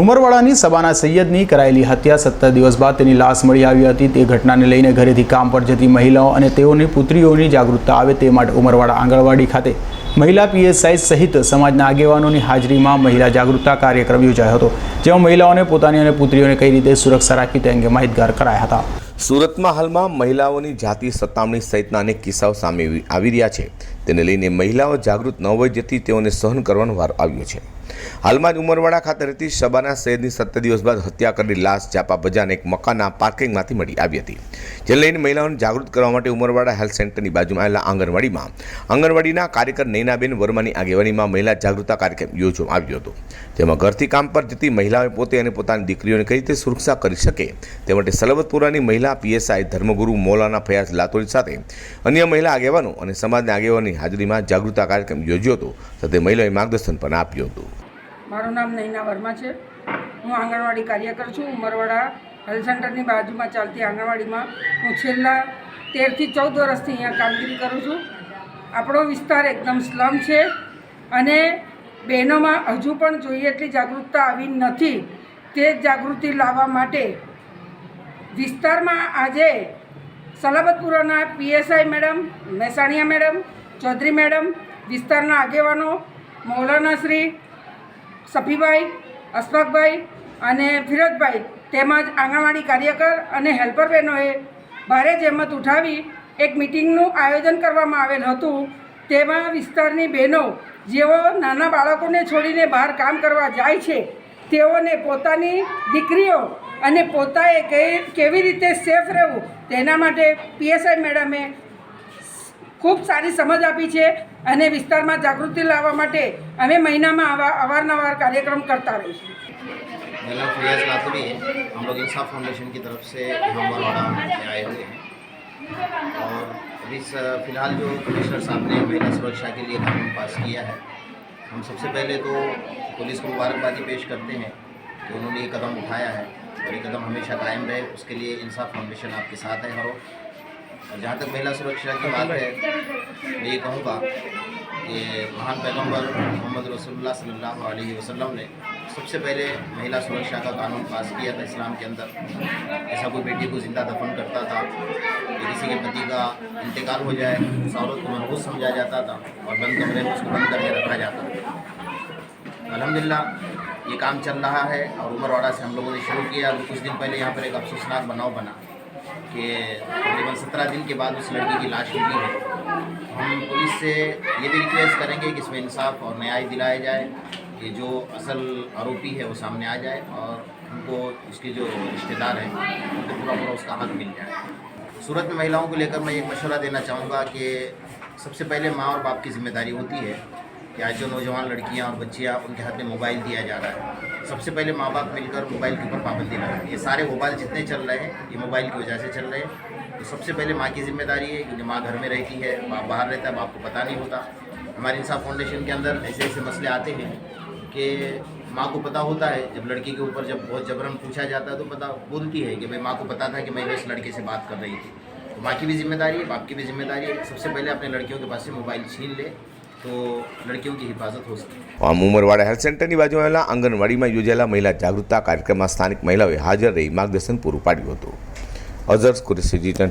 ઉમરવાડાની સબાના સૈયદની કરાયેલી હત્યા સત્તર દિવસ બાદ તેની લાશ મળી આવી હતી. તે ઘટનાને લઈને ઘરેથી કામ પર જતી મહિલાઓ અને તેઓની પુત્રીઓની જાગૃતતા આવે તે માટે ઉમરવાડા આંગણવાડી ખાતે મહિલા પીએસઆઈ સહિત સમાજના આગેવાનોની હાજરીમાં મહિલા જાગૃતતા કાર્યક્રમ યોજાયો હતો, જેમાં મહિલાઓને પોતાની અને પુત્રીઓને કઈ રીતે સુરક્ષા રાખવી તે અંગે માહિતગાર કરાયા હતા. સુરતમાં હાલમાં મહિલાઓની જાતિ સતામણી સહિતના અનેક કિસ્સાઓ સામે આવી રહ્યા છે. તેને લઈને મહિલાઓ જાગૃત ન હોય જેથી તેઓને સહન કરવાનો વાર આવ્યો છે. હાલમાં જ ઉમરવાડા ખાતે રહેતી શબાના સૈયદની સત્તર દિવસ બાદ હત્યા કરેલી લાશ ચાપા બજારના એક મકાનના પાર્કિંગમાંથી મળી આવી હતી. જે લઈને મહિલાઓને જાગૃત કરવા માટે ઉમરવાડા હેલ્થ સેન્ટરની બાજુમાં આવેલા આંગણવાડીમાં આંગણવાડીના કાર્યકર નૈનાબેન વર્માની આગેવાનીમાં મહિલા જાગૃતતા કાર્યક્રમ યોજવામાં આવ્યો હતો. જેમાં ઘરથી કામ પર જતી મહિલાઓએ પોતે અને પોતાની દીકરીઓને કઈ રીતે સુરક્ષા કરી શકે તે માટે સલબતપુરાની મહિલા પીએસઆઈ ધર્મગુરુ મૌલાના ફયાઝ લાતોરી સાથે અન્ય મહિલા આગેવાનો અને સમાજના આગેવાનોની હાજરીમાં જાગૃતતા કાર્યક્રમ યોજ્યો હતો. સાથે મહિલાઓએ માર્ગદર્શન પણ આપ્યું હતું. મારું નામ નૈના વર્મા છે. હું આંગણવાડી કાર્યકર છું. ઉમરવાડા હેલ્થ સેન્ટરની બાજુમાં ચાલતી આંગણવાડીમાં હું છેલ્લા તેરથી ચૌદ વર્ષથી અહીંયા કામગીરી કરું છું. આપણો વિસ્તાર એકદમ સ્લમ છે અને બહેનોમાં હજુ પણ જોઈએ એટલી જાગૃતતા આવી નથી તે જાગૃતિ લાવવા માટે વિસ્તારમાં આજે સલાબતપુરાના PSI madam, Mahesaniya madam, Chaudhary madam, વિસ્તારના આગેવાનો, મૌલાના શ્રી સફીભાઈ અશફાકભાઈ અને ફિરોજભાઈ તેમજ આંગણવાડી કાર્યકર અને હેલ્પર બહેનોએ ભારે જહેમત ઉઠાવી એક મિટિંગનું આયોજન કરવામાં આવેલ હતું. તેમાં વિસ્તારની બહેનો, જેઓ નાના બાળકોને છોડીને બહાર કામ કરવા જાય છે, તેઓને પોતાની દીકરીઓ અને પોતાએ કેવી રીતે સેફ રહેવું તેના માટે પીએસઆઈ મેડમે ખૂબ સારી સમજ આપી છે અને વિસ્તારમાં જાગૃતિ લાવવા માટે અમે મહિનામાં આવા અવારનવાર કાર્યક્રમ કરતા રહીશું मेरा नाम फैयाज लातुरी है हम लोग इंसाफ फाउंडेशन की तरफ से यहाँ मरवाड़ा में आए हुए हैं और अभी स- फिलहाल जो कमिश्नर साहब ने महिला सुरक्षा के लिए कानून पास किया है हम सबसे पहले तो पुलिस को मुबारकबादी पेश करते हैं कि उन्होंने ये कदम उठाया है और ये कदम हमेशा कायम रहे उसके लिए इंसाफ फाउंडेशन आपके साथ है हर वक्त और जहाँ तक महिला सुरक्षा की बात है, मैं ये कहूँगा कि महान पैगंबर मोहम्मद रसोल्ला सल्लल्लाहु अलैहि वसल्लम ने सबसे पहले महिला सुरक्षा का कानून पास किया था इस्लाम के अंदर। ऐसा कोई बेटी को ज़िंदा दफन करता था कि किसी के पति का इंतकाल हो जाए उस औरत को मनहूस समझा जाता था और बंद कमरे में उसको बंद करके रखा जाता था। अलहमदिल्ला ये काम चल रहा है और उमरवाड़ा से हम लोगों ने शुरू किया कुछ दिन पहले यहाँ पर एक अफसोसनाक बनाव बना। कि तकरीबन सत्रह दिन के बाद उस लड़की की लाश मिली है। हम पुलिस से ये भी रिक्वेस्ट करेंगे कि इसमें इंसाफ और न्याय दिलाया जाए, कि जो असल आरोपी है वो सामने आ जाए और उनको उसके जो रिश्तेदार हैं, उनको पूरा पूरा उसका हक मिल जाए। सूरत में महिलाओं को लेकर मैं एक मशवरा देना चाहूँगा कि सबसे पहले माँ और बाप की ज़िम्मेदारी होती है कि आज जो नौजवान लड़कियाँ और बच्चियाँ उनके हाथ में मोबाइल दिया जा रहा है, सबसे पहले माँ बाप मिलकर मोबाइल के ऊपर पाबंदी लगाएँ। ये सारे मोबाइल जितने चल रहे हैं, ये मोबाइल की वजह से चल रहे हैं। तो सबसे पहले माँ की ज़िम्मेदारी है कि माँ घर में रहती है, बाप बाहर रहता है, बाप को पता नहीं होता। हमारे इंसाफ फाउंडेशन के अंदर ऐसे ऐसे मसले आते हैं कि माँ को पता होता है, जब लड़की के ऊपर जब बहुत जबरन पूछा जाता है तो पता बोलती है कि भाई माँ को पता था कि मैं इस लड़के से बात कर रही थी। तो माँ की भी ज़िम्मेदारी है, बाप की भी ज़िम्मेदारी है, सबसे पहले अपने लड़कियों के पास से मोबाइल छीन ले તો લડકીઓ કી ઉમરવાડા હેલ્થ સેન્ટરની બાજુ આવેલા આંગણવાડીમાં યોજાયેલા મહિલા જાગૃતતા કાર્યક્રમમાં સ્થાનિક મહિલાઓએ હાજર રહી માર્ગદર્શન પૂરું પાડ્યું હતું. અઝર્સ કુરેશી, જી ટેન